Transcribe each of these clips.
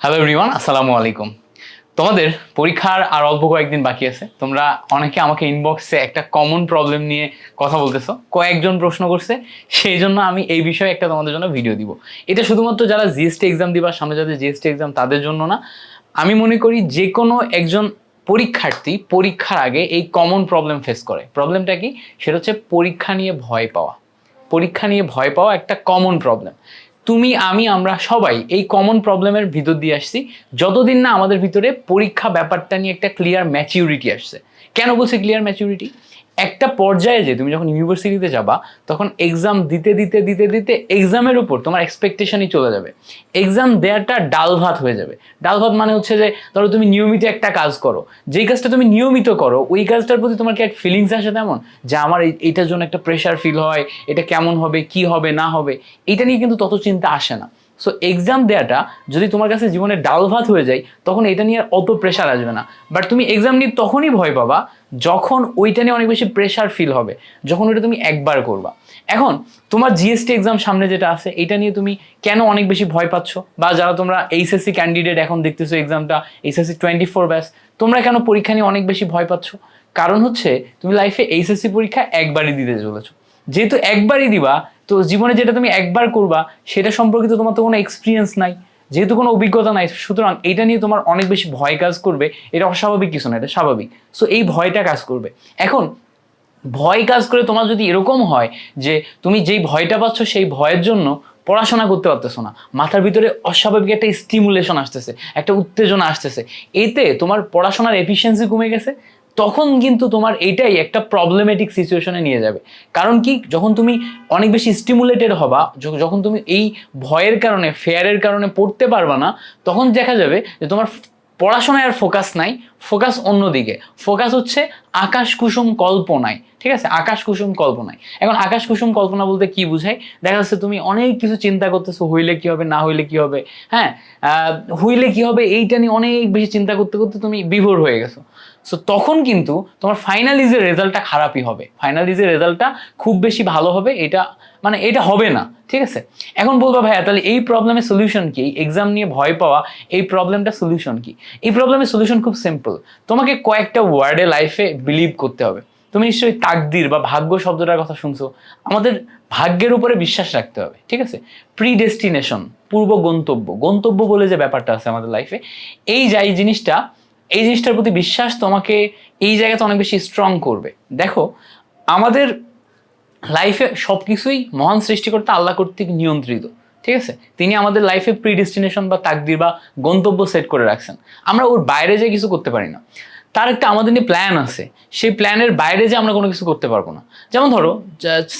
Hello everyone আসসালামু আলাইকুম তোমাদের পরীক্ষার আর অল্প কয়েকদিন বাকি আছে। তোমরা অনেকে আমাকে ইনবক্সে একটা কমন প্রবলেম নিয়ে কথা বলতেছো। কয়েকজন প্রশ্ন করছে। সেই জন্য আমি এই বিষয়ে একটা তোমাদের জন্য ভিডিও দিব। এটা শুধুমাত্র যারা জিএসটি এক্সাম দিবা, সামনে যাদের জিএসটি এক্সাম তাদের জন্য না। আমি মনে করি যে কোনো একজন পরীক্ষার্থী পরীক্ষার আগে এই কমন প্রবলেম ফেস করে। প্রবলেমটা কি? সেটা হচ্ছে পরীক্ষা নিয়ে ভয় পাওয়া। পরীক্ষা নিয়ে ভয় পাওয়া একটা কমন প্রবলেম তুমি, আমি, আমরা সবাই এই কমন প্রবলেমের ভিতর দিয়ে আসছি। যতদিন না আমাদের ভিতরে পরীক্ষা ব্যাপারটা নিয়ে একটা ক্লিয়ার ম্যাচিউরিটি আসছে। কেন বলছি ক্লিয়ার ম্যাচিউরিটি একটা পর্যায়ে যে তুমি যখন ইউনিভার্সিটিতে যাবা, তখন এক্সাম দিতে দিতে দিতে দিতে এক্সামের উপর তোমার এক্সপেকটেশনই চলে যাবে। এক্সাম দেওয়াটা ডাল ভাত হয়ে যাবে। ডাল ভাত মানে হচ্ছে যে, ধরো তুমি নিয়মিত একটা কাজ করো। যেই কাজটা তুমি নিয়মিত করো, ওই কাজটার প্রতি তোমার কি এক ফিলিংস আসে তেমন? যে আমার এই- এইটার জন্য একটা প্রেশার ফিল হয়, এটা কেমন হবে, কি হবে, না হবে এটা নিয়ে কিন্তু তত চিন্তা আসে না। সো এক্সাম দেওয়াটা যদি তোমার কাছে জীবনে ডাল ভাত হয়ে যায়, তখন এটা নিয়ে অত প্রেশার আসবে না। বাট তুমি এক্সাম নিয়ে তখনই ভয় পাবা যখন ওইটা নিয়ে অনেক বেশি প্রেশার ফিল হবে, যখন ওইটা তুমি একবার করবা। এখন, তোমার জিএসটি এক্সাম সামনে যেটা আছে, এটা নিয়ে তুমি কেন অনেক বেশি ভয় পাচ্ছ? বা যারা তোমরা এইচএসসি ক্যান্ডিডেট এখন দেখতেছো এক্সামটা এইচএসসি টোয়েন্টি ফোর ব্যাস, তোমরা কেন পরীক্ষা নিয়ে অনেক বেশি ভয় পাচ্ছ? কারণ হচ্ছে, তুমি লাইফে এইচএসসি পরীক্ষা একবারই দিতে চলেছো। যেহেতু একবারই দিবা তো জীবনে যেটা তুমি একবার করবা, সেটা সম্পর্কিত তোমার তো কোনো এক্সপিরিয়েন্স নাই, যেহেতু কোনো অভিজ্ঞতা নাই, সুতরাং এটা নিয়ে তোমার অনেক বেশি ভয় কাজ করবে, এটা অস্বাভাবিক কিছু না, এটা স্বাভাবিক। সো এই ভয়টা কাজ করবে। এখন, ভয় কাজ করে তোমার যদি এরকম হয় যে, তুমি যেই ভয়টা পাচ্ছ সেই ভয়ের জন্য পড়াশোনা করতে পারতেছো না, মাথার ভিতরে অস্বাভাবিক একটা স্টিমুলেশন আসতেছে, একটা উত্তেজনা আসতেছে, এতে তোমার পড়াশোনার এফিসিয়েন্সি কমে গেছে তখন কিন্তু তোমার এটাই একটা প্রবলেমেটিক সিচুয়েশনে নিয়ে যাবে। কারণ কি? যখন তুমি অনেক বেশি স্টিমুলেটেড হবা যখন তুমি এই ভয়ের কারণে ফেয়ারের কারণে পড়তে পারবা না, তখন দেখা যাবে যে তোমার পড়াশোনায় আর ফোকাস নাই ফোকাস অন্যদিকে ফোকাস হচ্ছে আকাশ কুসুম কল্পনায়, ঠিক আছে? আকাশ কুসুম কল্পনায়। এখন আকাশ কুসুম কল্পনা বলতে কি বুঝায় দেখা যাচ্ছে তুমি অনেক কিছু চিন্তা করতেছো, হইলে কি হবে, না হইলে কি হবে হ্যাঁ? হইলে কি হবে, এইটা নিয়ে অনেক বেশি চিন্তা করতে করতে তুমি বিভোর হয়ে গেছো। সো তখন কিন্তু তোমার ফাইনালিজের রেজাল্টটা খারাপই হবে। ফাইনালিজের রেজাল্টটা খুব বেশি ভালো হবে, এটা মানে এটা হবে না, ঠিক আছে? এখন বলব ভাইয়া, তাহলে এই প্রবলেমের সলিউশন কি? এক্সাম নিয়ে ভয় পাওয়া, এই প্রবলেমটা সলিউশন কি? এই প্রবলেমের সলিউশন খুব সিম্পল তোমাকে কয়েকটা ওয়ার্ডে লাইফে বিলিভ করতে হবে। তুমি নিশ্চয়ই তাকদির বা ভাগ্য শব্দটার কথা শুনছো। আমাদের ভাগ্যের উপরে বিশ্বাস রাখতে হবে, ঠিক আছে? প্রি ডেস্টিনেশন পূর্ব গন্তব্য। গন্তব্য বলে যে ব্যাপারটা আছে আমাদের লাইফে এই যাই জিনিসটা, এই জিনিসটার প্রতি বিশ্বাস তোমাকে এই জায়গাতে অনেক বেশি স্ট্রং করবে। দেখো, আমাদের লাইফে সব কিছুই মহান সৃষ্টিকর্তা আল্লাহ কর্তৃক নিয়ন্ত্রিত, ঠিক আছে? তিনি আমাদের লাইফে প্রিডেস্টিনেশন বা তাকদির বা গন্তব্য সেট করে রাখছেন। আমরা ওর বাইরে যে কিছু করতে পারি না। তার একটা আমাদের নিয়ে প্ল্যান আছে। সেই প্ল্যানের বাইরে যে আমরা কোনো কিছু করতে পারব না। যেমন ধরো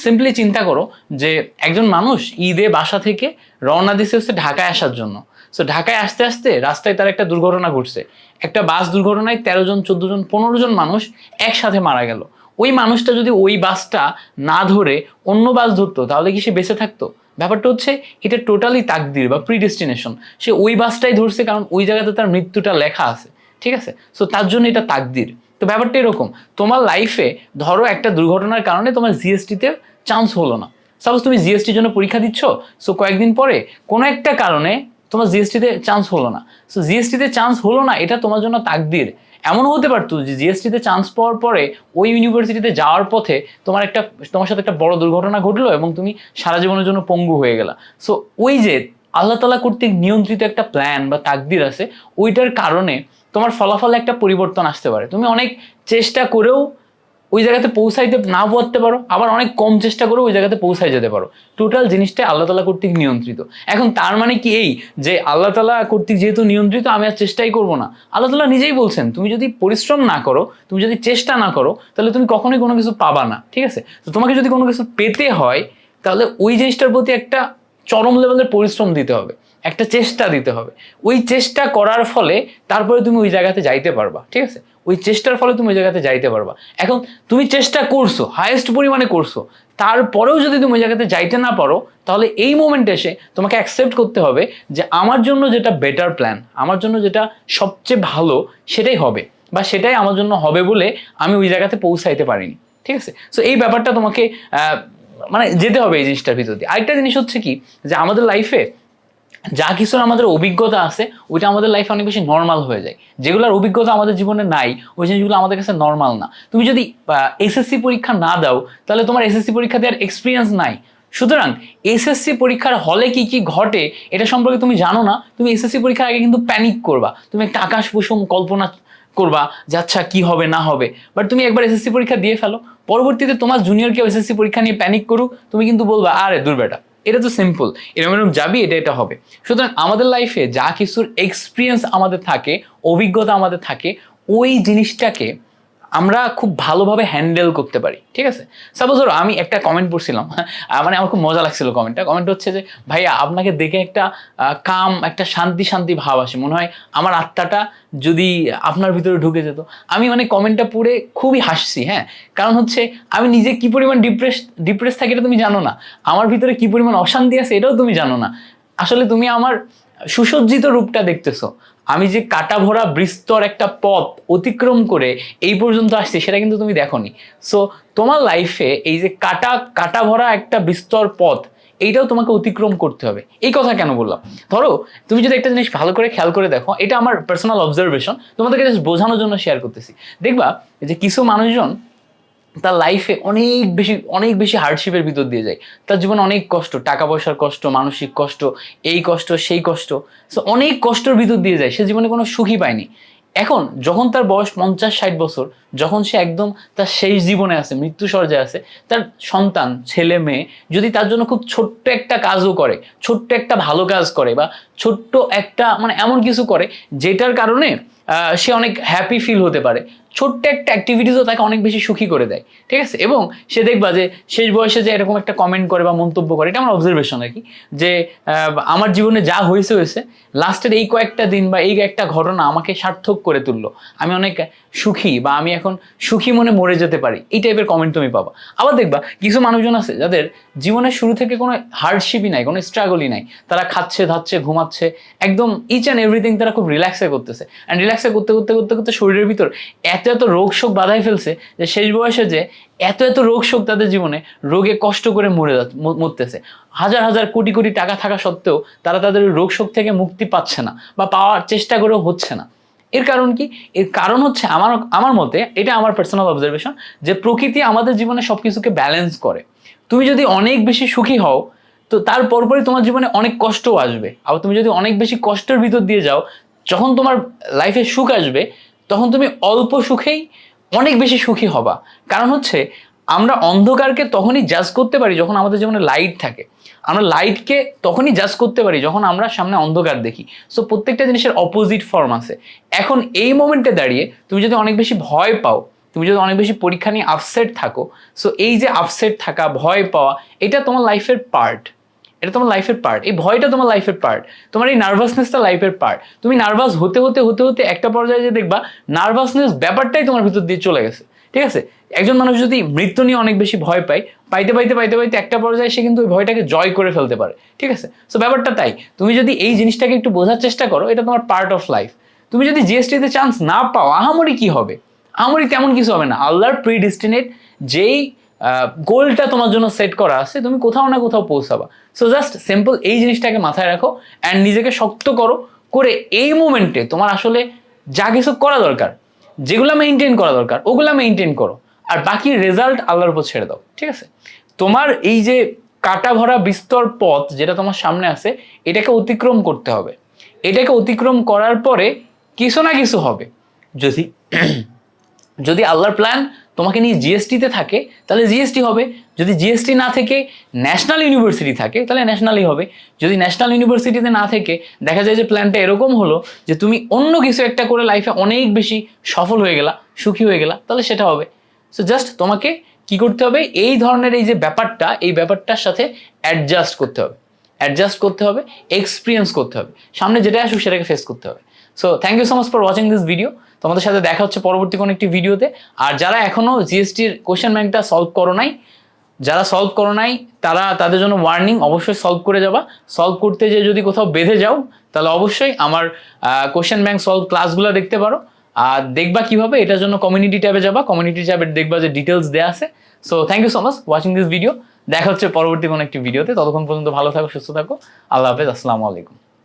সিম্পলি চিন্তা করো যে একজন মানুষ ঈদে বাসা থেকে রওনা দিছে হচ্ছে ঢাকায় আসার জন্য। সো ঢাকায় আসতে আসতে রাস্তায় তার একটা দুর্ঘটনা ঘটছে। একটা বাস দুর্ঘটনায় তেরো জন, চোদ্দ জন, পনেরো জন মানুষ একসাথে মারা গেল। ওই মানুষটা যদি ওই বাসটা না ধরে অন্য বাস ধরতো, তাহলে কি সে বেঁচে থাকতো? ব্যাপারটা হচ্ছে, এটা টোটালি তাকদির বা প্রিডেস্টিনেশন সে ওই বাসটাই ধরছে কারণ ওই জায়গাতে তার মৃত্যুটা লেখা আছে। ঠিক আছে? সো তার জন্য এটা তাকদির। তো ব্যাপারটা এরকম, তোমার লাইফে ধরো একটা দুর্ঘটনার কারণে তোমার জিএসটিতে চান্স হলো না। সাপোজ তুমি জিএসটির জন্য পরীক্ষা দিচ্ছ সো কয়েকদিন পরে কোনো একটা কারণে তোমার জিএসটিতে চান্স হলো না। সো জিএসটিতে চান্স হলো না, এটা তোমার জন্য তাকদির। এমন হতে পারতো যে জিএসটিতে চান্স পাওয়ার পরে ওই ইউনিভার্সিটিতে যাওয়ার পথে তোমার একটা, তোমার সাথে একটা বড় দুর্ঘটনা ঘটলো এবং তুমি সারা জীবনের জন্য পঙ্গু হয়ে গেলা। সো ওই যে আল্লাহ তালা কর্তৃক নিয়ন্ত্রিত একটা প্ল্যান বা তাকদির আছে, ওইটার কারণে তোমার ফলাফলে একটা পরিবর্তন আসতে পারে। তুমি অনেক চেষ্টা করেও ওই জায়গাতে পৌঁছাইতে না পারতে পারো, আবার অনেক কম চেষ্টা করেও ওই জায়গাতে পৌঁছাই যেতে পারো। টোটাল জিনিসটা আল্লাহ তালা কর্তৃক নিয়ন্ত্রিত। এখন তার মানে কি এই যে আল্লাহ তালা কর্তৃক যেহেতু নিয়ন্ত্রিত, আমি আর চেষ্টাই করব না। আল্লাহ তালা নিজেই বলছেন, তুমি যদি পরিশ্রম না করো, তুমি যদি চেষ্টা না করো, তাহলে তুমি কখনোই কোনো কিছু পাবা না, ঠিক আছে? তো তোমাকে যদি কোনো কিছু পেতে হয়, তাহলে ওই জিনিসটার প্রতি একটা চরম লেভেলের পরিশ্রম দিতে হবে। একটা চেষ্টা দিতে হবে। ওই চেষ্টা করার ফলে তারপরে তুমি ওই জায়গাতে যাইতে পারবা, ঠিক আছে? ওই চেষ্টার ফলে তুমি ওই জায়গাতে যাইতে পারবা। এখন তুমি চেষ্টা করছ হায়েস্ট পরিমাণে করছ, তারপরেও যদি তুমি ওই জায়গাতে যাইতে না পারো, তাহলে এই মোমেন্ট এসে তোমাকে অ্যাকসেপ্ট করতে হবে যে আমার জন্য যেটা বেটার প্ল্যান আমার জন্য যেটা সবচেয়ে ভালো সেটাই হবে বা সেটাই আমার জন্য হবে বলে আমি ওই জায়গাতে পৌঁছাইতে পারিনি, ঠিক আছে? সো এই ব্যাপারটা তোমাকে মানে যেতে হবে এই জিনিসটার ভিতর দিয়ে। আরেকটা জিনিস হচ্ছে কি, যে আমাদের লাইফে যা কিছুর আমাদের অভিজ্ঞতা আছে, ওইটা আমাদের লাইফে অনেক বেশি নর্মাল হয়ে যায়। যেগুলোর অভিজ্ঞতা আমাদের জীবনে নাই, ওই জিনিসগুলো আমাদের কাছে নর্মাল না। তুমি যদি এসএসসি পরীক্ষা না দাও, তাহলে তোমার এসএসসি পরীক্ষা দেওয়ার এক্সপিরিয়েন্স নাই। সুতরাং এসএসসি পরীক্ষার হলে কি কি ঘটে, এটা সম্পর্কে তুমি জানো না, তুমি এসএসসি পরীক্ষার আগে কিন্তু প্যানিক করবা। তুমি একটা আকাশ কুসুম কল্পনা করবা যে আচ্ছা কি হবে, না হবে। বাট তুমি একবার এসএসসি পরীক্ষা দিয়ে ফেলো। পরবর্তীতে তোমার জুনিয়র কেউ এসএসসি পরীক্ষা নিয়ে প্যানিক করুক, তুমি কিন্তু বলবা, আরে, দূর বেটা এটা তো সিম্পল এরকম এরকম যাবি, এটা এটা হবে। সুতরাং আমাদের লাইফে যা কিছুর এক্সপিরিয়েন্স আমাদের থাকে, অভিজ্ঞতা আমাদের থাকে, ওই জিনিসটাকে আমরা খুব ভালোভাবে হ্যান্ডেল করতে পারি, ঠিক আছে? সাপোজ ধরো আমি একটা কমেন্ট পড়ছিলাম মানে আমার খুব মজা লাগছিল কমেন্টটা কমেন্ট হচ্ছে যে, ভাইয়া, আপনাকে দেখে একটা কাম একটা শান্তি শান্তি ভাব আসে। মনে হয় আমার আত্মাটা যদি আপনার ভিতরে ঢুকে যেত। আমি মানে কমেন্টটা পড়ে খুবই হাসছি হ্যাঁ? কারণ হচ্ছে আমি নিজে কি পরিমাণ ডিপ্রেস ডিপ্রেস থাকি এটা তুমি জানো না। আমার ভিতরে কি পরিমাণ অশান্তি আছে এটাও তুমি জানো না। আসলে তুমি আমার সুসজ্জিত রূপটা দেখতেছো। আমি যে কাটা ভরা বিস্তর একটা পথ অতিক্রম করে এই পর্যন্ত আসছি, সেটা কিন্তু তুমি দেখোনি। সো তোমার লাইফে এই যে কাটা কাটা ভরা একটা বিস্তর পথ, এইটাও তোমাকে অতিক্রম করতে হবে। এই কথা কেন বললাম? ধরো, তুমি যদি একটা জিনিস ভালো করে খেয়াল করে দেখো, এটা আমার পার্সোনাল অবজারভেশন তোমাদেরকে জাস্ট বোঝানোর জন্য শেয়ার করতেছি। দেখবা যে কিছু মানুষজন তার লাইফে অনেক বেশি অনেক বেশি হার্ডশিপের ভিতর দিয়ে যায়। তার জীবনে অনেক কষ্ট টাকা পয়সার কষ্ট, মানসিক কষ্ট, এই কষ্ট, সেই কষ্ট। সো অনেক কষ্টের ভিতর দিয়ে যায়, সে জীবনে কোনো সুখী পায়নি। এখন, যখন তার বয়স পঞ্চাশ, ষাট বছর, যখন সে একদম তার শেষ জীবনে আছে মৃত্যু সর্যায় আছে, তার সন্তান, ছেলে, মেয়ে, যদি তার জন্য খুব ছোট্ট একটা কাজও করে, ছোট্ট একটা ভালো কাজ করে বা ছোট্ট একটা মানে এমন কিছু করে, যেটার কারণে সে অনেক হ্যাপি ফিল হতে পারে। ছোট্ট একটা অ্যাক্টিভিটিসও তাকে অনেক বেশি সুখী করে দেয়, ঠিক আছে? এবং সে দেখবা যে শেষ বয়সে যে এরকম একটা কমেন্ট করে বা মন্তব্য করে, এটা আমার অবজারভেশন আর কি, যে আমার জীবনে যা হয়েছে হয়েছে লাস্টের এই কয়েকটা দিন বা এই একটা ঘটনা আমাকে সার্থক করে তুললো। আমি অনেক সুখী বা আমি এখন সুখী মনে মরে যেতে পারি, এই টাইপের কমেন্ট তুমি পাবা। আবার দেখবা, কিছু মানুষজন আছে যাদের জীবনের শুরু থেকে কোনো হার্ডশিপই নাই, কোনো স্ট্রাগলই নাই। তারা খাচ্ছে, ধাচ্ছে, ঘুমাচ্ছে, একদম ইচ অ্যান্ড এভরিথিং তারা খুব রিল্যাক্সে করতেছে। অ্যান্ড রিল্যাক্সে করতে করতে করতে করতে শরীরের ভিতর এত এত রোগ শোক বাধাই ফেলছে যে শেষ বয়সে যে এত এত রোগ শোক তাদের জীবনে রোগে কষ্ট করে মরে মরতেছে। হাজার হাজার কোটি কোটি টাকা থাকা সত্ত্বেও তারা তাদের রোগ শোক থেকে মুক্তি পাচ্ছে না বা পাওয়ার চেষ্টা করেও হচ্ছে না। এর কারণ কি? এর কারণ হচ্ছে আমার আমার মতে এটা আমার পার্সোনাল অবজারভেশন যে প্রকৃতি আমাদের জীবনে সব কিছুকে ব্যালেন্স করে। তুমি যদি অনেক বেশি সুখী হও, তো তার পরপরই তোমার জীবনে অনেক কষ্টও আসবে। আবার তুমি যদি অনেক বেশি কষ্টের ভিতর দিয়ে যাও, যখন তোমার লাইফে সুখ আসবে তখন তুমি অল্প সুখেই অনেক বেশি সুখী হবা। কারণ হচ্ছে, আমরা অন্ধকারকে তখনই জাজ করতে পারি যখন আমাদের জীবনে লাইট থাকে। আমরা লাইটকে তখনই জাজ করতে পারি যখন আমরা সামনে অন্ধকার দেখি। সো প্রত্যেকটা জিনিসের অপোজিট ফর্ম আছে। এখন এই মোমেন্টে দাঁড়িয়ে তুমি যদি অনেক বেশি ভয় পাও, তুমি যদি অনেক বেশি পরীক্ষা নিয়ে আপসেট থাকো সো এই যে আপসেট থাকা, ভয় পাওয়া, এটা তোমার লাইফের পার্ট এটা তোমার লাইফের পার্ট এই ভয়টা তোমার লাইফের পার্ট তোমার এই নার্ভাসনেসটা লাইফের পার্ট তুমি নার্ভাস হতে হতে হতে হতে একটা পর্যায়ে যে দেখবা নার্ভাসনেস ব্যাপারটাই তোমার ভিতর দিয়ে চলে গেছে। ঠিক আছে? একজন মানুষ যদি মৃত্যু নিয়ে অনেক বেশি ভয় পায়, পাইতে পাইতে পাইতে পাইতে একটা পর্যায়ে সে কিন্তু ওই ভয়টাকে জয় করে ফেলতে পারে। ঠিক আছে? সো ব্যাপারটা তাই। তুমি যদি এই জিনিসটাকে একটু বোঝার চেষ্টা করো, এটা তোমার পার্ট অফ লাইফ তুমি যদি জিএসটিতে চান্স না পাও, আহামরি কি হবে? আহামরি তেমন কিছু হবে না। আল্লাহর প্রিডিস্টিনেট যেই গোলটা তোমার জন্য সেট করা আছে, তুমি কোথাও না কোথাও পৌঁছাবা। সো জাস্ট সিম্পল এই জিনিসটাকে মাথায় রাখো অ্যান্ড নিজেকে শক্ত করো করে এই মোমেন্টে তোমার আসলে যা কিছু করা দরকার, যেগুলো মেনটেন করা দরকার, ওগুলো মেনটেন করো। আর বাকি রেজাল্ট আল্লাহর উপর ছেড়ে দাও, ঠিক আছে? তোমার এই যে কাটা ভরা বিস্তর পথ যেটা তোমার সামনে আছে, এটাকে অতিক্রম করতে হবে। এটাকে অতিক্রম করার পরে কিছু না কিছু হবে। যদি যদি আল্লাহর প্ল্যান তোমাকে নিয়ে জিএসটিতে থাকে, তাহলে জিএসটি হবে। যদি জিএসটি না থেকে ন্যাশনাল ইউনিভার্সিটি থাকে, তাহলে ন্যাশনালই হবে। যদি ন্যাশনাল ইউনিভার্সিটিতে না থেকে, দেখা যায় যে প্ল্যানটা এরকম হলো যে তুমি অন্য কিছু একটা করে লাইফে অনেক বেশি সফল হয়ে গেলা, সুখী হয়ে গেলা, তাহলে সেটা হবে। সো জাস্ট তোমাকে কি করতে হবে? এই ধরনের এই যে ব্যাপারটা, এই ব্যাপারটার সাথে অ্যাডজাস্ট করতে হবে। অ্যাডজাস্ট করতে হবে এক্সপিরিয়েন্স করতে হবে। সামনে যেটা আসুক সেটাকে ফেস করতে হবে। So thank you so much for watching this video তোমাদের সাথে দেখা হচ্ছে পরবর্তী কোনো একটি ভিডিওতে। আর যারা এখনও জিএসটির কোশ্চেন ব্যাংকটা সলভ করো নাই, যারা সলভ করো নাই, তারা তাদের জন্য ওয়ার্নিং অবশ্যই সলভ করে যাবা। সলভ করতে যে যদি কোথাও বেঁধে যাও, তাহলে অবশ্যই আমার কোশ্চেন ব্যাংক সলভ ক্লাসগুলো দেখতে পারো। আর দেখবা কীভাবে, এটার জন্য কমিউনিটি ট্যাবে যাবা। কমিউনিটি ট্যাবে দেখবা যে ডিটেলস দেওয়া আছে। So thank you so much watching this video দেখা হচ্ছে পরবর্তী কোনো একটি ভিডিওতে। ততক্ষণ পর্যন্ত ভালো থাকো, সুস্থ থাকো। আল্লাহ হাফেজ, আসসালামু আলাইকুম।